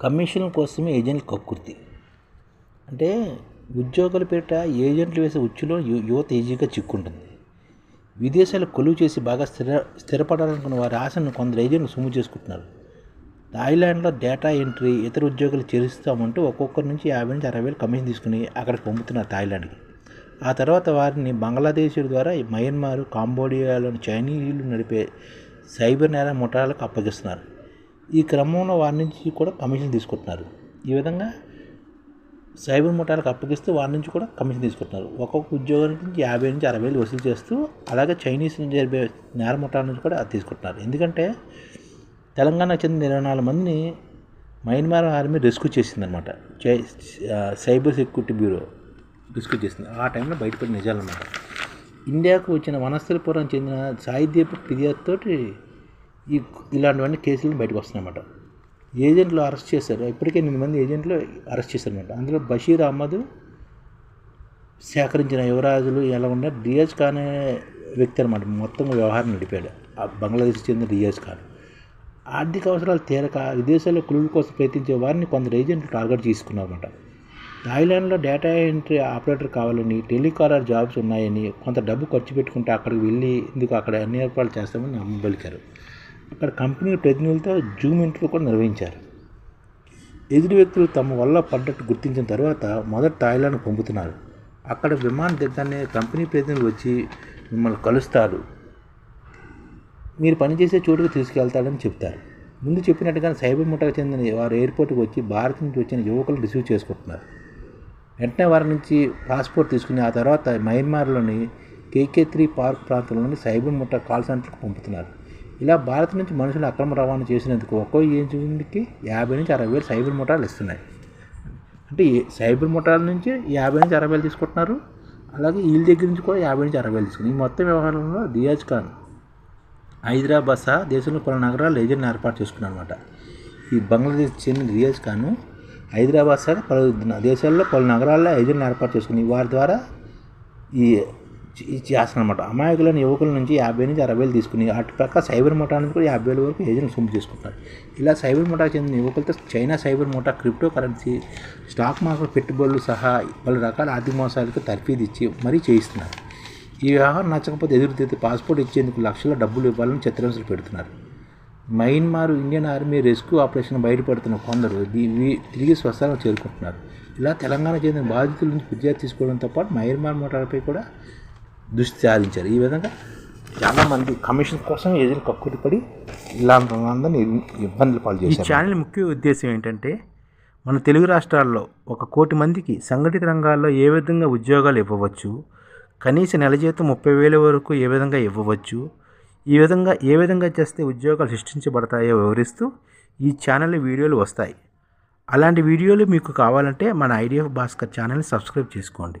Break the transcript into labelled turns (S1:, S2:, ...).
S1: Commission కోసమే ఏజెంట్లు కక్కుర్తి. అంటే ఉద్యోగాల పేరిట ఏజెంట్లు వేసే ఉచ్చులో యు యువత ఈజీగా చిక్కుంటుంది. విదేశాలు కొలువు చేసి బాగా స్థిర స్థిరపడాలనుకున్న వారి ఆశను కొందరు ఏజెంట్లు సొమ్ము చేసుకుంటున్నారు. థాయిలాండ్లో డేటా ఎంట్రీ ఇతర ఉద్యోగులు చేరుస్తామంటూ ఒక్కొక్కరి నుంచి యాభై నుంచి అరవై వేలు కమిషన్ తీసుకుని అక్కడికి పంపుతున్నారు థాయిలాండ్కి. ఆ తర్వాత వారిని బంగ్లాదేశీయుల ద్వారా మయన్మార్ కాంబోడియాలోని చైనీయులు నడిపే సైబర్ నేర ముఠాలకు అప్పగిస్తున్నారు. ఈ క్రమంలో వారి నుంచి కూడా కమిషన్ తీసుకుంటున్నారు. ఈ విధంగా సైబర్ ముఠాలకు అప్పగిస్తూ వారి నుంచి కూడా కమిషన్ తీసుకుంటున్నారు. ఒక్కొక్క ఉద్యోగానికి నుంచి యాభై నుంచి అరవై వేలు వసూలు చేస్తూ అలాగే చైనీస్ నుంచి జరిపే నేర ముఠాల నుంచి కూడా అది తీసుకుంటున్నారు. ఎందుకంటే తెలంగాణకు చెందిన ఇరవై నాలుగు మందిని మయన్మార్ ఆర్మీ రెస్క్యూ చేసిందనమాట చై సైబర్ సెక్యూరిటీ బ్యూరో రెస్క్యూ చేసింది. ఆ టైంలో బయటపడిన నిజాలన్నమాట ఇండియాకు వచ్చిన వనస్థలిపురం చెందిన సాయిదీప్ ఫిర్యాదుతోటి ఈ ఇలాంటివన్నీ కేసులు బయటకు వస్తున్నాయన్నమాట. ఏజెంట్లు అరెస్ట్ చేశారు. ఇప్పటికే ఎనిమిది మంది ఏజెంట్లు అరెస్ట్ చేశారన్నమాట. అందులో బషీర్ అహ్మద్ సేకరించిన యువరాజులు ఎలా ఉన్నారు రియాజ్ ఖాన్ అనే వ్యక్తి అనమాట మొత్తం వ్యవహారం నడిపాడు. ఆ బంగ్లాదేశ్ చెందిన రియాజ్ ఖాన్. ఆర్థిక అవసరాలు తీరక విదేశాల్లో కులుల కోసం ప్రయత్నించే వారిని కొందరు ఏజెంట్లు టార్గెట్ చేసుకున్నారన్నమాట. థాయిలాండ్లో డేటా ఎంట్రీ ఆపరేటర్ కావాలని టెలికాలర్ జాబ్స్ ఉన్నాయని కొంత డబ్బు ఖర్చు పెట్టుకుంటే అక్కడికి వెళ్ళి ఇందుకు అక్కడ అన్ని ఏర్పాట్లు చేస్తామని నమ్మబలికారు. అక్కడ కంపెనీ ప్రతినిధులతో జూమ్ ఇంటర్వ్యూ కూడా నిర్వహించారు. ఎదుటి వ్యక్తులు తమ వల్ల పడ్డట్టు గుర్తించిన తర్వాత మొదట థాయిలాండ్ పంపుతున్నారు. అక్కడ విమానం దిగ్గానే కంపెనీ ప్రతినిధులు వచ్చి మిమ్మల్ని కలుస్తారు. మీరు పనిచేసే చోటుకు తీసుకెళ్తాడని చెప్తారు. ముందు చెప్పినట్టుగా సైబర్ ముఠాకు చెందిన వారు ఎయిర్పోర్ట్కి వచ్చి భారత్ నుంచి వచ్చిన యువకులు రిసీవ్ చేసుకుంటున్నారు. వెంటనే వారి నుంచి పాస్పోర్ట్ తీసుకుని ఆ తర్వాత మయన్మార్లోని కేకే త్రీ పార్క్ ప్రాంతంలోని సైబర్ ముఠా కాల్ సెంటర్కి పంపుతున్నారు. ఇలా భారత్ నుంచి మనుషులు అక్రమ రవాణా చేసినందుకు ఒక్కో ఏజెంట్కి యాభై నుంచి అరవై వేలు సైబర్ ముఠాలు ఇస్తున్నాయి. అంటే సైబర్ ముఠాల నుంచి యాభై నుంచి అరవై వేలు తీసుకుంటున్నారు. అలాగే వీళ్ళ దగ్గర నుంచి కూడా యాభై నుంచి అరవై వేలు తీసుకున్నారు ఈ మొత్తం వ్యవహారంలో రియాజ్ ఖాన్ హైదరాబాద్ సహా దేశంలో పలు నగరాలు ఏజెంట్ని ఏర్పాటు చేసుకున్నారు అనమాట ఈ బంగ్లాదేశ్ చెందిన రియాజ్ ఖాన్ హైదరాబాద్ సహా పలు దేశాల్లో పలు నగరాల్లో ఏజెంట్ని ఏర్పాటు చేసుకుని వారి ద్వారా ఈ చేస్తానమాట అమాయకులైన యువకుల నుంచి యాభై నుంచి అరవై వేలు తీసుకుని అటు పక్క సైబర్ ముఠా నుంచి కూడా యాభై వేల వరకు ఏజెంట్ సొమ్ము తీసుకుంటారు ఇలా సైబర్ ముఠాకు చెందిన యువకులతో చైనా సైబర్ ముఠా క్రిప్టో కరెన్సీ స్టాక్ మార్కెట్ పెట్టుబడులు సహా పలు రకాల ఆర్థిక మోసాలకు తర్ఫీదు ఇచ్చి మరీ చేయిస్తున్నారు. ఈ వ్యవహారం నచ్చకపోతే ఎదురుతిరిగి పాస్పోర్ట్ ఇచ్చేందుకు లక్షల డబ్బులు ఇవ్వాలని చిత్రహింసలు పెడుతున్నారు. Myanmar Indian army rescue operation బయటపడుతున్న కొందరు తిరిగి స్వస్థలం చేరుకుంటున్నారు. ఇలా తెలంగాణ చెందిన బాధితుల నుంచి ఫిర్యాదు తీసుకోవడంతో పాటు మయన్మార్ మోటార్పై కూడా దృష్టి సారించారు. ఈ విధంగా చాలామంది కమిషన్ కోసం ఏజెంట్ కక్కుడిపడి ఇలాంటి ఇబ్బందులు పాలు
S2: ఈ
S1: చేశారు.
S2: ఛానల్ ముఖ్య ఉద్దేశం ఏంటంటే మన తెలుగు రాష్ట్రాల్లో ఒక కోటి మందికి సంఘటిత రంగాల్లో ఏ విధంగా ఉద్యోగాలు ఇవ్వవచ్చు కనీస నెల జీతం ముప్పై వేల వరకు ఏ విధంగా ఇవ్వవచ్చు ఈ విధంగా ఏ విధంగా చేస్తే ఉద్యోగాలు సృష్టించబడతాయో వివరిస్తూ ఈ ఛానల్ వీడియోలు వస్తాయి. అలాంటి వీడియోలు మీకు కావాలంటే మన ఐడిఎఫ్ భాస్కర్ ఛానల్ని సబ్స్క్రైబ్ చేసుకోండి.